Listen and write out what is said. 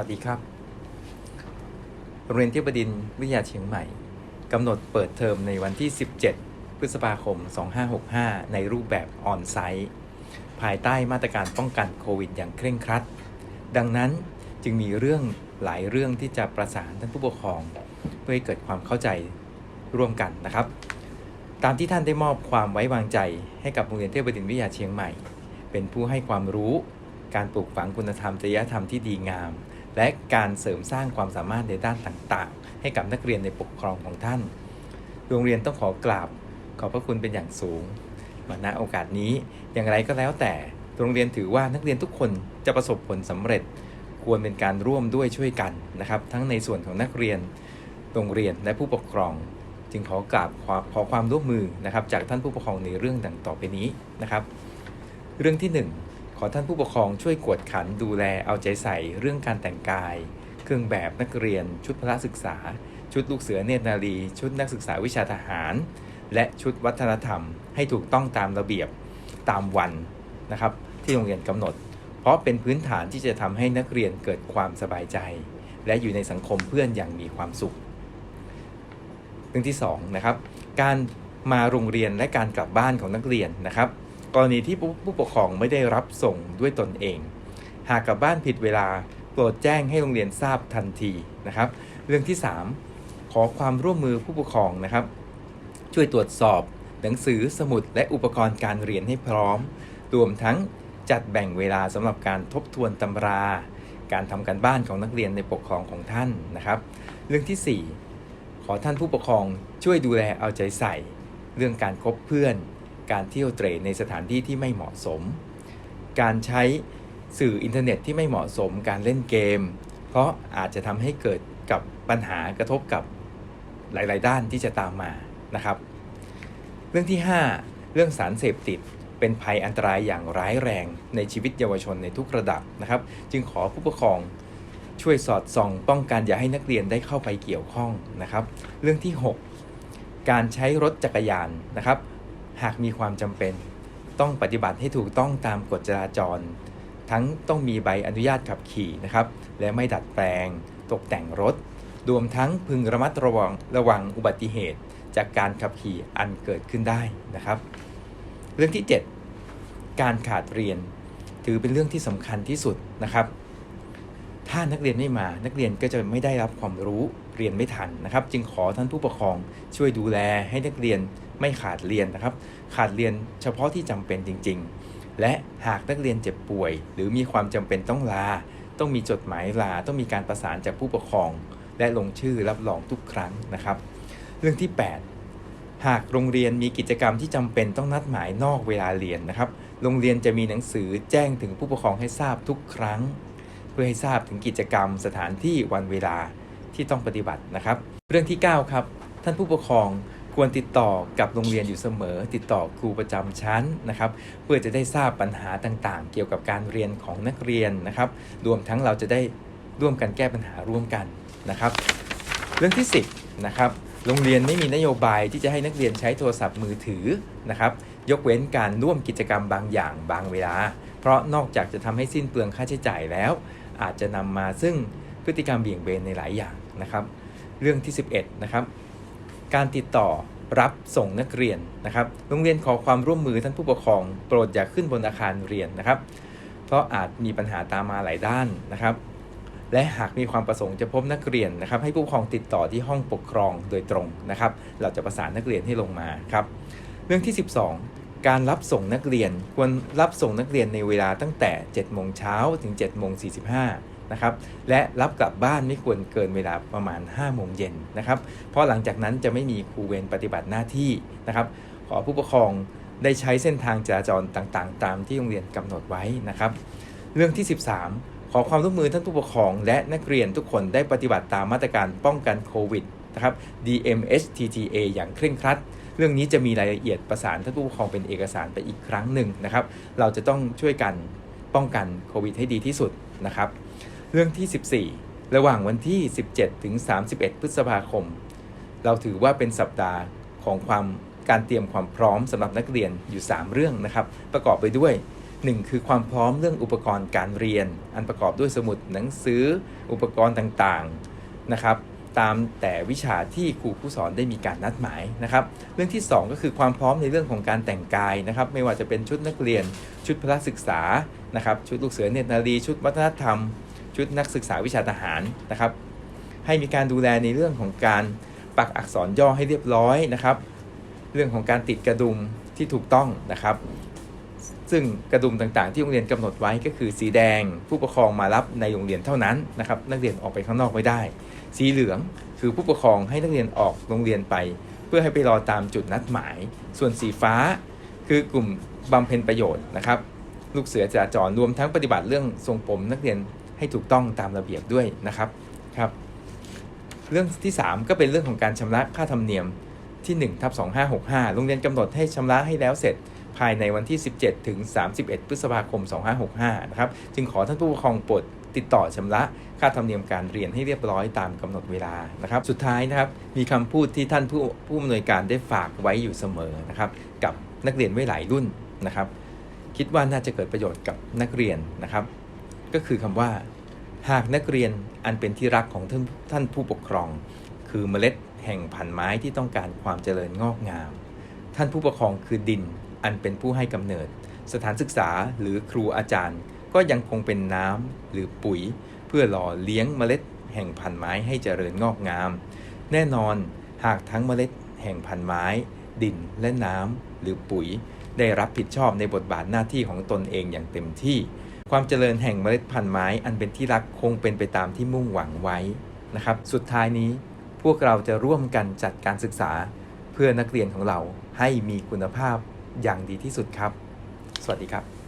วัสดีครับโรงเรียนเทพบดินวิทยาเชียงใหม่กำหนดเปิดเทอมในวันที่ 17 พฤษภาคม 2565 ในรูปแบบออนไซต์ ภายใต้มาตรการป้องกันโควิดอย่างเคร่งครัด ดังนั้นจึงมีเรื่องหลายเรื่องที่จะประสานท่านผู้ปกครอง เพื่อให้เกิดความเข้าใจร่วมกันนะครับ ตามที่ท่านได้มอบความไว้วางใจให้กับโรงเรียนเทพบดินวิทยาเชียงใหม่ เป็นผู้ให้ความรู้การปลูกฝังคุณธรรมจริยธรรมที่ดีงาม และการเสริมสร้างความสามารถในด้านต่างๆ ให้กับนักเรียนในปกครองของท่าน โรงเรียนต้องขอกราบขอบพระคุณเป็นอย่างสูงมาณโอกาสนี้อย่างไรก็แล้วแต่ โรงเรียนถือว่านักเรียนทุกคนจะประสบผลสำเร็จ ควรเป็นการร่วมด้วยช่วยกันนะครับ ทั้งในส่วนของนักเรียน โรงเรียนและผู้ปกครอง จึงขอกราบขอขอความร่วมมือนะครับ จากท่านผู้ปกครองในเรื่องดังต่อไปนี้นะครับ เรื่องที่ 1 ขอท่านผู้ปกครองช่วยกวดขันดูแลเอาใจใส่เรื่องการแต่งกาย เครื่องแบบนักเรียน ชุดพละศึกษา ชุดลูกเสือเนตรนารี ชุดนักศึกษาวิชาทหาร และชุดวัฒนธรรม ให้ถูกต้องตามระเบียบตามวันนะครับที่โรงเรียนกำหนด เพราะเป็นพื้นฐานที่จะทำให้นักเรียนเกิดความสบายใจ และอยู่ในสังคมเพื่อนอย่างมีความสุขเรื่องที่2นะครับการมาโรงเรียนและการกลับบ้านของนักเรียนนะครับ กรณีที่ผู้ปกครองไม่ได้รับส่งด้วยตนเอง หากกลับบ้านผิดเวลาโปรดแจ้งให้โรงเรียนทราบทันทีนะครับ เรื่องที่ 3 ขอความร่วมมือผู้ปกครองนะครับ ช่วยตรวจสอบ หนังสือสมุดและอุปกรณ์การเรียนให้พร้อม รวมทั้งจัดแบ่งเวลาสำหรับการทบทวนตำรา การทำการบ้านของนักเรียนในปกครองของท่านนะครับ เรื่องที่ 4 ขอท่านผู้ปกครองช่วยดูแลเอาใจใส่ เรื่องการคบเพื่อน การเที่ยวเตร่ในสถานที่ที่ไม่เหมาะสม การใช้สื่ออินเทอร์เน็ตที่ไม่เหมาะสม การเล่นเกม เพราะอาจจะทำให้เกิดกับปัญหากระทบกับหลาย ๆ ด้านที่จะตามมานะครับ เรื่องที่ 5 เรื่องสารเสพติดเป็นภัยอันตรายอย่างร้ายแรงในชีวิตเยาวชนในทุกระดับนะครับ จึงขอผู้ปกครองช่วยสอดส่อง ป้องกันอย่าให้นักเรียนได้เข้าไปเกี่ยวข้องนะครับ เรื่องที่ 6 การใช้รถจักรยานนะครับ หากมีความจำเป็น ต้องปฏิบัติให้ถูกต้องตามกฎจราจร ทั้งต้องมีใบอนุญาตขับขี่นะครับ และไม่ดัดแปลง ตกแต่งรถ รวมทั้งพึงระมัดระวังระวังอุบัติเหตุ จากการขับขี่อันเกิดขึ้นได้นะครับ เรื่องที่ 7 การขาดเรียน ถือเป็นเรื่องที่สำคัญที่สุดนะครับถ้านักเรียนไม่มา นักเรียนก็จะไม่ได้รับความรู้เรียนไม่ทันนะครับ จึงขอท่านผู้ปกครองช่วยดูแลให้นักเรียน ไม่ขาดเรียนนะครับ ขาดเรียนเฉพาะที่จำเป็นจริง ๆ และหากนักเรียนเจ็บป่วย หรือมีความจำเป็นต้องลา ต้องมีจดหมายลา ต้องมีการประสานจากผู้ปกครอง และลงชื่อรับรองทุกครั้งนะครับ เรื่องที่ 8 หากโรงเรียนมีกิจกรรมที่จำเป็นต้องนัดหมายนอกเวลาเรียนนะครับ โรงเรียนจะมีหนังสือแจ้งถึงผู้ปกครองให้ทราบทุกครั้ง เพื่อให้ทราบถึงกิจกรรม สถานที่วันเวลาที่ต้องปฏิบัตินะครับ เรื่องที่ 9 ครับ ท่านผู้ปกครอง ควรติดต่อกับโรงเรียนอยู่เสมอ ติดต่อครูประจำชั้นนะครับ เพื่อจะได้ทราบปัญหาต่างๆ เกี่ยวกับการเรียนของนักเรียนนะครับ รวมทั้งเราจะได้ร่วมกันแก้ปัญหาร่วมกันนะครับ เรื่องที่ 10นะครับโรงเรียนไม่มีนโยบายที่จะให้นักเรียนใช้โทรศัพท์มือถือนะครับ ยกเว้นการร่วมกิจกรรมบางอย่างบางเวลา เพราะนอกจากจะทำให้สิ้นเปลืองค่าใช้จ่ายแล้ว อาจจะนำมาซึ่งพฤติกรรมเบี่ยงเบนในหลายอย่างนะครับ เรื่องที่ 11นะครับ การติดต่อรับส่งนักเรียนนะครับ โรงเรียนขอความร่วมมือท่านผู้ปกครองโปรดอย่าขึ้นบนอาคารเรียนนะครับ เพราะอาจมีปัญหาตามมาหลายด้านนะครับ และหากมีความประสงค์จะพบนักเรียนนะครับ ให้ผู้ปกครองติดต่อที่ห้องปกครองโดยตรงนะครับ เราจะประสานนักเรียนให้ลงมาครับ เรื่องที่ 12 การรับส่งนักเรียนควรรับส่งนักเรียนในเวลาตั้งแต่7โมงเช้าถึง7โมง45 นะครับและรับกลับบ้านไม่ควรเกินเวลาประมาณ5โมงเย็นนะครับเพราะหลังจากนั้นจะไม่มีครูเวรปฏิบัติหน้าที่นะครับขอผู้ปกครองได้ใช้เส้นทางจราจรต่างๆ ตามที่โรงเรียนกำหนดไว้นะครับ เรื่องที่ 13 ขอความร่วมมือท่านผู้ปกครอง และนักเรียนทุกคนได้ปฏิบัติตามมาตรการป้องกันโควิดนะครับ DMHTTA อย่างเคร่งครัด เรื่องนี้จะมีรายละเอียดประสานท่านผู้ปกครองเป็นเอกสารไปอีกครั้งหนึ่งนะครับ เราจะต้องช่วยกันป้องกันโควิดให้ดีที่สุดนะครับ เรื่องที่ 14 ระหว่างวันที่ 17 ถึง 31 พฤษภาคม เราถือว่าเป็นสัปดาห์ของความการเตรียมความพร้อมสำหรับนักเรียนอยู่ 3 เรื่องนะครับ ประกอบไปด้วยหนึ่งคือความพร้อมเรื่องอุปกรณ์การเรียน อันประกอบด้วยสมุดหนังสืออุปกรณ์ต่างๆนะครับตามแต่วิชาที่ครูผู้สอนได้มีการนัดหมายนะครับ เรื่องที่ 2 ก็คือความพร้อมในเรื่องของการแต่งกายนะครับ ไม่ว่าจะเป็นชุดนักเรียน ชุดพละศึกษานะครับ ชุดลูกเสือเนตรนารีชุดวัฒนธรรม ชุดนักศึกษาวิชาทหารนะครับ ให้มีการดูแลในเรื่องของการปักอักษรย่อให้เรียบร้อยนะครับ เรื่องของการติดกระดุมที่ถูกต้องนะครับ ซึ่งกระดุมต่างๆ ที่โรงเรียนกำหนดไว้ก็คือสีแดง ผู้ปกครองมารับในโรงเรียนเท่านั้นนะครับ นักเรียนออกไปข้างนอกไม่ได้ สีเหลืองคือผู้ปกครองให้นักเรียนออกโรงเรียนไป เพื่อให้ไปรอตามจุดนัดหมาย ส่วนสีฟ้าคือกลุ่มบำเพ็ญประโยชน์นะครับ ลูกเสือจราจรรวมทั้งปฏิบัติเรื่องทรงผมนักเรียน ให้ถูกต้องตามระเบียบด้วยนะครับครับ เรื่องที่ 3 ก็เป็นเรื่องของการชำระค่าธรรมเนียมที่1ทับ2565 โรงเรียนกำหนดให้ชำระให้แล้วเสร็จภายในวันที่ 17 ถึง 31 พฤษภาคม 2565 นะครับ จึงขอท่านผู้ปกครองโปรดติดต่อชำระค่าธรรมเนียมการเรียนให้เรียบร้อยตามกำหนดเวลานะครับ สุดท้ายนะครับ มีคำพูดที่ท่านผู้ผู้อำนวยการได้ฝากไว้อยู่เสมอนะครับ กับนักเรียนไว้หลายรุ่นนะครับ คิดว่าน่าจะเกิดประโยชน์กับนักเรียนนะครับ ก็คือคำว่า หากนักเรียนอันเป็นที่รักของท่านท่านผู้ปกครอง คือเมล็ดแห่งพันไม้ที่ต้องการความเจริญงอกงาม ท่านผู้ปกครองคือดินอันเป็นผู้ให้กำเนิด สถานศึกษาหรือครูอาจารย์ ก็ยังคงเป็นน้ำหรือปุ๋ย เพื่อหล่อเลี้ยงเมล็ดแห่งพันไม้ให้เจริญงอกงาม แน่นอนหากทั้งเมล็ดแห่งพันไม้ ดินและน้ำหรือปุ๋ย ได้รับผิดชอบในบทบาทหน้าที่ของตนเองอย่างเต็มที่ ความเจริญแห่งเมล็ดพันธุ์ไม้ อันเป็นที่รักคงเป็นไปตามที่มุ่งหวังไว้นะครับ สุดท้ายนี้พวกเราจะร่วมกันจัดการศึกษา เพื่อนักเรียนของเราให้มีคุณภาพอย่างดีที่สุดครับ สวัสดีครับ